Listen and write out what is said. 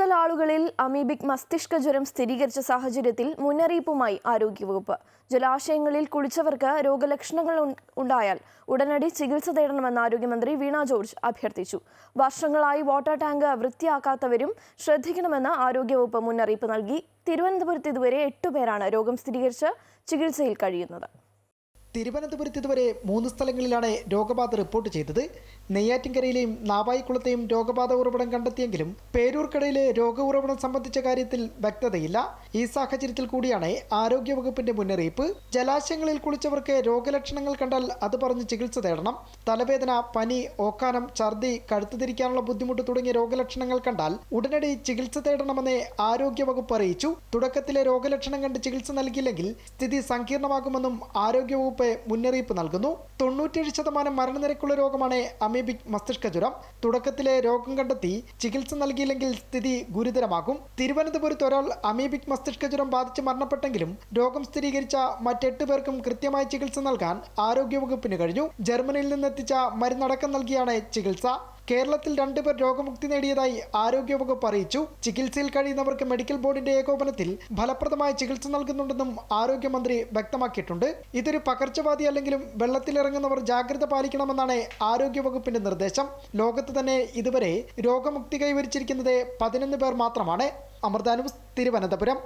കൂടുതൽ ആളുകളിൽ അമീബിക് മസ്തിഷ്ക ജ്വരം സ്ഥിരീകരിച്ച സാഹചര്യത്തിൽ മുന്നറിയിപ്പുമായി ആരോഗ്യവകുപ്പ്. ജലാശയങ്ങളിൽ കുളിച്ചവർക്ക് രോഗലക്ഷണങ്ങൾ ഉണ്ടായാൽ ഉടനടി ചികിത്സ തേടണമെന്ന് ആരോഗ്യമന്ത്രി വീണ ജോർജ് അഭ്യർത്ഥിച്ചു. വർഷങ്ങളായി വാട്ടർ ടാങ്ക് വൃത്തിയാക്കാത്തവരും ശ്രദ്ധിക്കണമെന്ന് ആരോഗ്യവകുപ്പ് മുന്നറിയിപ്പ് നൽകി. തിരുവനന്തപുരത്ത് ഇതുവരെ എട്ടുപേരാണ് രോഗം സ്ഥിരീകരിച്ച് ചികിത്സയിൽ കഴിയുന്നത്. തിരുവനന്തപുരത്ത് ഇതുവരെ മൂന്ന് സ്ഥലങ്ങളിലാണ് രോഗബാധ റിപ്പോർട്ട് ചെയ്തത്. നെയ്യാറ്റിൻകരയിലെയും നാവായിക്കുളത്തെയും രോഗബാധ ഉറവിടം കണ്ടെത്തിയെങ്കിലും പേരൂർക്കടയിലെ രോഗ ഉറവിടം സംബന്ധിച്ച കാര്യത്തിൽ വ്യക്തതയില്ല. ഈ സാഹചര്യത്തിൽ കൂടിയാണ് ആരോഗ്യവകുപ്പിന്റെ മുന്നറിയിപ്പ്. ജലാശയങ്ങളിൽ കുളിച്ചവർക്ക് രോഗലക്ഷണങ്ങൾ കണ്ടാൽ അത് പറഞ്ഞ് ചികിത്സ തേടണം. തലവേദന പനി ഓക്കാനം ഛർദി കഴുത്തുതിരിക്കാനുള്ള ബുദ്ധിമുട്ട് തുടങ്ങിയ രോഗലക്ഷണങ്ങൾ കണ്ടാൽ ഉടനടി ചികിത്സ തേടണമെന്ന് ആരോഗ്യവകുപ്പ് അറിയിച്ചു. തുടക്കത്തിലെ രോഗലക്ഷണം കണ്ട് ചികിത്സ നൽകിയില്ലെങ്കിൽ സ്ഥിതി സങ്കീർണമാകുമെന്നും ആരോഗ്യവകുപ്പ് മുന്നറിയിപ്പ് നൽകുന്നു. തൊണ്ണൂറ്റേഴ് ശതമാനം മരണനിരക്കുള്ള രോഗമാണ് അമീബിക് മസ്തിഷ്ക ജ്വരം. തുടക്കത്തിലെ രോഗം കണ്ടെത്തി ചികിത്സ നൽകിയില്ലെങ്കിൽ സ്ഥിതി ഗുരുതരമാകും. തിരുവനന്തപുരത്ത് ഒരാൾ അമീബിക് മസ്തിഷ്ക ജ്വരം ബാധിച്ച് മരണപ്പെട്ടെങ്കിലും രോഗം സ്ഥിരീകരിച്ച മറ്റെട്ട് പേർക്കും കൃത്യമായി ചികിത്സ നൽകാൻ ആരോഗ്യവകുപ്പിന് കഴിഞ്ഞു. ജർമ്മനിയിൽ നിന്നെത്തിച്ച മരുന്നടക്കം നൽകിയാണ് ചികിത്സ. കേരളത്തിൽ രണ്ടുപേർ രോഗമുക്തി നേടിയതായി ആരോഗ്യവകുപ്പ് അറിയിച്ചു. ചികിത്സയിൽ കഴിയുന്നവർക്ക് മെഡിക്കൽ ബോർഡിന്റെ ഏകോപനത്തിൽ ഫലപ്രദമായ ചികിത്സ നൽകുന്നുണ്ടെന്നും ആരോഗ്യമന്ത്രി വ്യക്തമാക്കിയിട്ടുണ്ട്. ഇതൊരു പകർച്ചവ്യാധി അല്ലെങ്കിലും വെള്ളത്തിലിറങ്ങുന്നവർ ജാഗ്രത പാലിക്കണമെന്നാണ് ആരോഗ്യവകുപ്പിന്റെ നിർദ്ദേശം. ലോകത്ത് തന്നെ ഇതുവരെ രോഗമുക്തി കൈവരിച്ചിരിക്കുന്നത് പതിനൊന്ന് പേർ മാത്രമാണ്. അമൃതാനുസ് തിരുവനന്തപുരം.